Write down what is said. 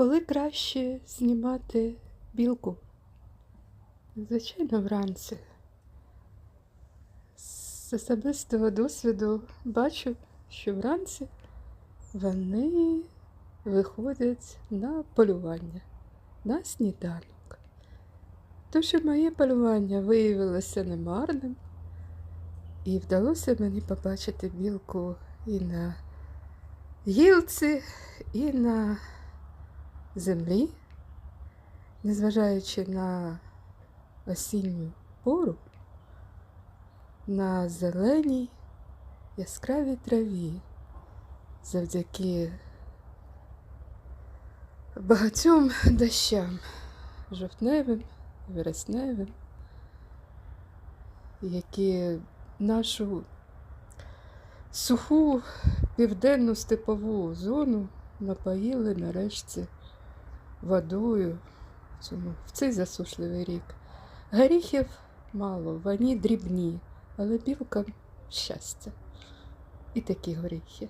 Коли краще знімати білку? Звичайно, вранці. З особистого досвіду бачу, що вранці вони виходять на полювання, на сніданок. Тож і моє полювання виявилося немарним, і вдалося мені побачити білку і на гілці, і на землі, незважаючи на осінню пору, на зеленій яскравій траві, завдяки багатьом дощам, жовтневим, вересневим, які нашу суху південну степову зону напоїли нарешті водою в, цей засушливий рік. Горіхів мало, вони дрібні, але білкам щастя. І такі горіхи.